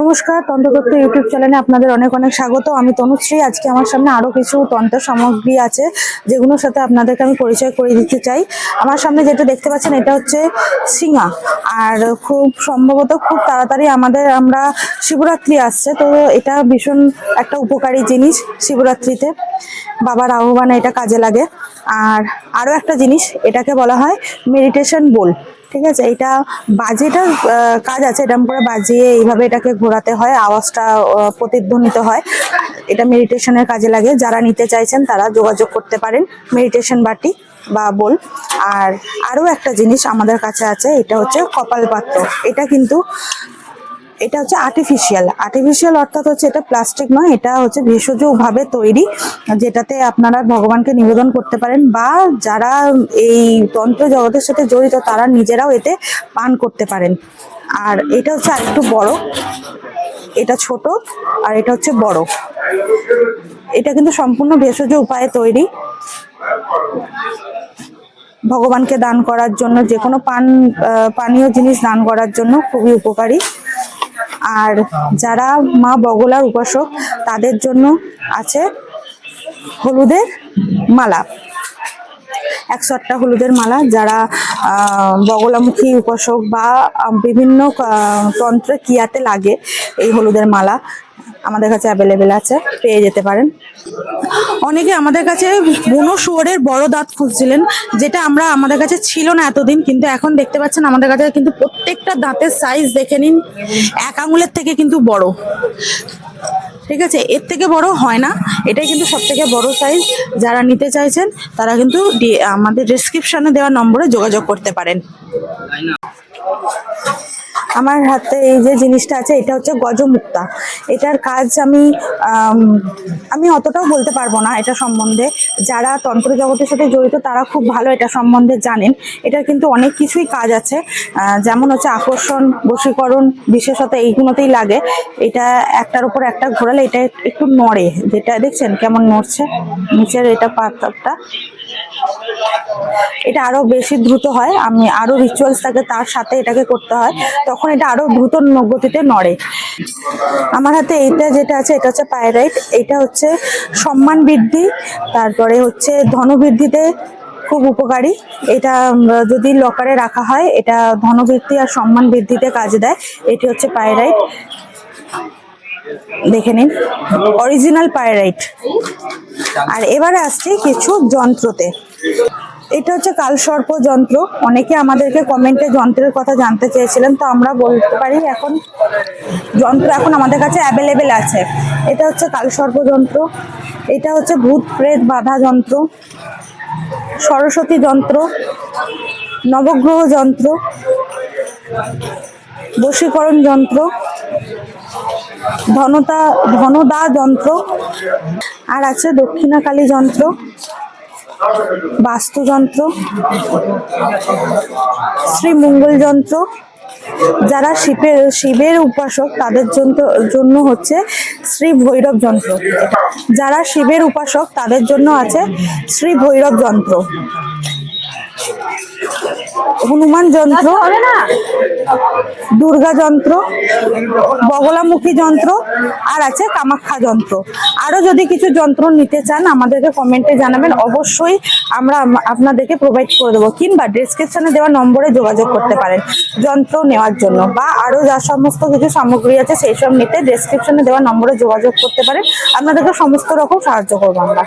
নমস্কার তন্ত্রতত্ত্ব ইউটিউব চ্যানেলে আপনাদের অনেক অনেক স্বাগত। আমি তনুশ্রী, আজকে আমার সামনে আরও কিছু তন্ত্র সামগ্রী আছে, যেগুলোর সাথে আপনাদেরকে আমি পরিচয় করে দিতে চাই। আমার সামনে যেটা দেখতে পাচ্ছেন, এটা হচ্ছে সিঙা আর খুব সম্ভবত খুব তাড়াতাড়ি আমাদের, আমরা শিবরাত্রি আসছে, তো এটা ভীষণ একটা উপকারী জিনিস শিবরাত্রিতে। বাবার আহ্বানে এটা কাজে লাগে। আর আরও একটা জিনিস, এটাকে বলা হয় মেডিটেশন বোল। ঠিক আছে, এটা বাজেটার কাজ আছে এরকম করে বাজিয়ে এইভাবে এটাকে ঘোরাতে হয়, আওয়াজটা প্রতিধ্বনিত হয়। এটা মেডিটেশনের কাজে লাগে, যারা নিতে চাইছেন তারা যোগাযোগ করতে পারেন, মেডিটেশন বাটি বা বল। আর আরও একটা জিনিস আমাদের কাছে আছে, এটা হচ্ছে কপাল পাত্র। এটা কিন্তু এটা হচ্ছে আর্টিফিশিয়াল আর্টিফিশিয়াল অর্থাৎ হচ্ছে এটা প্লাস্টিক নয়, এটা হচ্ছে ভেষজ ভাবে তৈরি, যেটাতে আপনারা ভগবানকে নিবেদন করতে পারেন বা যারা এই তন্ত্র জগতের সাথে জড়িত, তারা নিজেরাও এতে পান করতে পারেন। আর এটা হচ্ছে আরেকটু বড়, এটা ছোট আর এটা হচ্ছে বড়। এটা কিন্তু সম্পূর্ণ ভেষজ উপায়ে তৈরি। ভগবানকে দান করার জন্য যে কোনো পান পানীয় জিনিস দান করার জন্য খুবই উপকারী। আর যারা মা বগলার উপাসক, তাদের জন্য আছে হলুদের মালা। একশো আটটা হলুদের মালা যারা বগলামুখী উপাসক বা বিভিন্ন তন্ত্র কিয়াতে লাগে, এই হলুদের মালা আমাদের কাছে অ্যাভেলেবেল আছে, পেয়ে যেতে পারেন। অনেকে আমাদের কাছে বুনো শুয়োরের বড় দাঁত খুঁজছিলেন, যেটা আমরা আমাদের কাছে ছিল না এতদিন, কিন্তু এখন দেখতে পাচ্ছেন আমাদের কাছে কিন্তু প্রত্যেকটা দাঁতের সাইজ দেখে নিন, এক আঙুলের থেকে কিন্তু বড়। ঠিক আছে? এর থেকে বড় হয় না, এটাই কিন্তু সব থেকে বড় সাইজ যারা নিতে চাইছেন, তারা কিন্তু আমাদের ডেসক্রিপশনে দেওয়া নম্বরে যোগাযোগ করতে পারেন। আমার হাতে এই যে জিনিসটা আছে, এটা হচ্ছে গজমুক্তা। এটার কাজ আমি আমি অতটাও বলতে পারব না এটা সম্বন্ধে। যারা তন্ত্র জগতের সাথে জড়িত, তারা খুব ভালো এটা সম্বন্ধে জানেন। এটার কিন্তু অনেক কিছুই কাজ আছে। যেমন হচ্ছে আকর্ষণ, বশীকরণ, বিশেষত এইগুলোতেই লাগে। এটা একটার উপর একটা ঘোরালে এটা একটু নড়ে। যেটা, দেখছেন কেমন নড়ছে? নিচের এটা পাতাটা। এটা আরও বেশি দ্রুত হয়। আমি আরও রিচুয়ালস থাকে, তার সাথে এটাকে করতে হয়। তখন এটা আরও দ্রুত গতিতে নড়ে। আমার হাতে এইটা যেটা আছে, এটা হচ্ছে পায়রাইট এটা হচ্ছে সম্মান বৃদ্ধি, তারপরে হচ্ছে ধনবৃদ্ধিতে খুব উপকারী। এটা যদি লকারে রাখা হয়, এটা ধনবৃদ্ধি আর সম্মান বৃদ্ধিতে কাজে দেয়। এটি হচ্ছে পায়রাইট দেখে নিন। অরিজিনাল পায়রাইট আর এবারে আসছি কিছু যন্ত্রতে। এটা হচ্ছে কালসর্প যন্ত্র। অনেকে আমাদেরকে কমেন্টে যন্ত্রের কথা জানতে চেয়েছিলেন, তো আমরা বলতে পারি এখন যন্ত্র এখন আমাদের কাছে অ্যাভেলেবেল আছে। এটা হচ্ছে কালসর্প যন্ত্র। এটা হচ্ছে ভূত প্রেত বাধা যন্ত্র। সরস্বতী যন্ত্র। নবগ্রহ যন্ত্র। বশীকরণ যন্ত্র। ধনতা, ধনদা যন্ত্র। আর আছে দক্ষিণাকালী যন্ত্র। বাস্তুযন্ত্র শ্রীমঙ্গল যন্ত্র যারা শিবের শিবের উপাসক, তাদের জন্য হচ্ছে শ্রী ভৈরব যন্ত্র যারা শিবের উপাসক, তাদের জন্য আছে শ্রী ভৈরব যন্ত্র হনুমান যন্ত্র দুর্গা যন্ত্র বগলামুখী যন্ত্র, আর আছে কামাখ্যা যন্ত্র আরও যদি কিছু যন্ত্র নিতে চান, আমাদেরকে কমেন্টে জানাবেন। অবশ্যই আমরা আপনাদেরকে প্রোভাইড করে দেবো। কিংবা ডেসক্রিপশনে দেওয়া নম্বরে যোগাযোগ করতে পারেন যন্ত্র নেওয়ার জন্য। বা আরও যা সমস্ত কিছু সামগ্রী আছে, সেই সব নিতে ডেসক্রিপশনে দেওয়া নম্বরে যোগাযোগ করতে পারেন। আপনাদেরকে সমস্ত রকম সাহায্য করব আমরা।